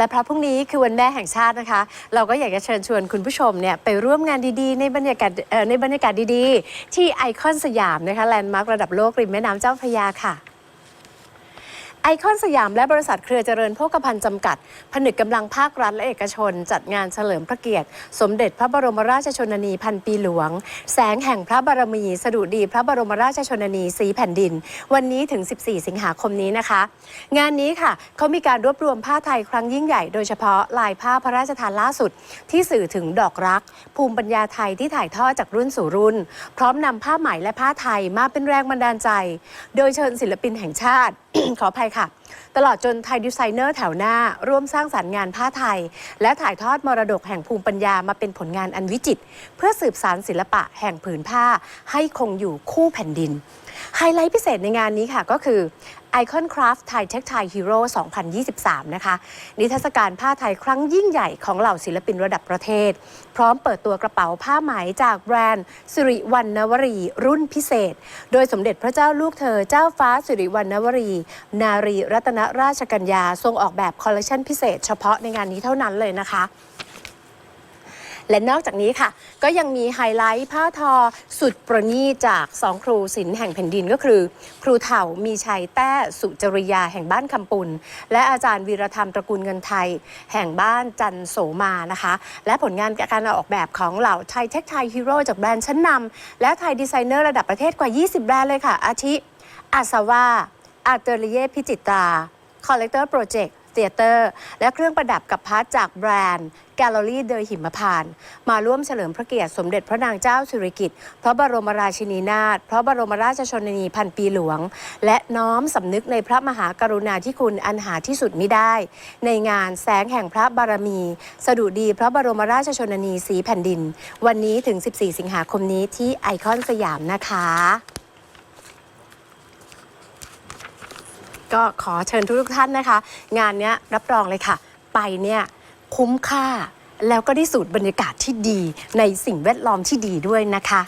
และเพราะพรุ่งนี้คือวันแม่แห่งชาตินะคะ เราก็อยากจะเชิญชวนคุณผู้ชมเนี่ยไปร่วมงานดีๆ ในบรรยากาศในบรรยากาศดีๆ ที่ไอคอนสยามนะคะแลนด์มาร์คระดับโลกริมแม่น้ำเจ้าพระยาค่ะ ไอคอนสยามและบริษัทเครือเจริญโภคภัณฑ์จำกัด ผนึกกำลังภาครัฐและเอกชน จัดงานเฉลิมพระเกียรติ สมเด็จพระบรมราชชนนีพันปีหลวง แสงแห่งพระบารมี สดุดีพระบรมราชชนนีสีแผ่นดิน วันนี้ถึง 14 สิงหาคมนี้นะคะ งานนี้ค่ะเขามีการรวบรวมผ้าไทยครั้งยิ่งใหญ่โดยเฉพาะลายผ้าพระราชทานล่าสุด ที่สื่อถึงดอกรัก ภูมิปัญญาไทยที่ถ่ายทอดจากรุ่นสู่รุ่น พร้อมนำผ้าไหมและผ้าไทยมาเป็นแรงบันดาลใจ โดยเชิญศิลปินแห่งชาติขออภัยค่ะ ตลอดจนไทยดีไซเนอร์แถวหน้า ร่วมสร้างสรรค์งานผ้าไทย และถ่ายทอดมรดกแห่งภูมิปัญญามาเป็นผลงานอันวิจิตรเพื่อสืบสานศิลปะแห่งผืนผ้าให้คงอยู่คู่แผ่นดิน ไฮไลท์พิเศษในงานนี้ค่ะก็คือ Icon Craft Thai Textile Hero 2023 นะคะ นิทรรศการผ้าไทยครั้งยิ่งใหญ่ของเหล่าศิลปินระดับประเทศ พร้อมเปิดตัวกระเป๋าผ้าไหมจากแบรนด์ สิริวัณณวรีรุ่นพิเศษ โดยสมเด็จพระเจ้าลูกเธอเจ้าฟ้าสิริวัณณวรี นารีรัตนราชกัญญา ทรงออกแบบคอลเลคชันพิเศษเฉพาะในงานนี้เท่านั้นเลยนะคะ และนอกจากนี้ค่ะ ก็ยังมีไฮไลท์ผ้าทอสุดประณีตจากสองครูศิลป์แห่งแผ่นดินก็คือ ครูเถ่ามีชัยแต้สุจริยาแห่งบ้านคำปุนและอาจารย์วีรธรรมตระกูลเงินไทย แห่งบ้านจันโสมานะคะ และผลงานการออกแบบของเหล่าไทยเทคไทยฮีโร่จากแบรนด์ชั้นนำและไทยดีไซเนอร์ระดับประเทศกว่า 20 แบรนด์เลยค่ะ อาทิอาซาวาอาเตอร์ลียพิจิตราคอลเลกเตอร์โปรเจกต์ เ h เตอร์ และเครื่องประดับกับพาร์ทจากแบรนด์ แกลเลอรี่เดยหิมพาน มาร่วมเฉลิมพระเกียรติสมเด็จพระนางเจ้าสิริกิติ์พระบรมราชินีนาถพระบรมราชชนนีพันปีหลวง และน้อมสำนึกในพระมหากรุณาธิคุณอันหาที่สุดมิได้ ในงานแสงแห่งพระบารมี สดุดีพระบรมราชชนนีสีแผ่นดิน วันนี้ถึง 14 สิงหาคมนี้ที่ไอคอนสยามนะคะ ก็ขอเชิญทุกท่านนะคะ งานนี้รับรองเลยค่ะ ไปเนี่ยคุ้มค่า แล้วก็ได้สูตรบรรยากาศที่ดีในสิ่งแวดล้อมที่ดีด้วยนะคะ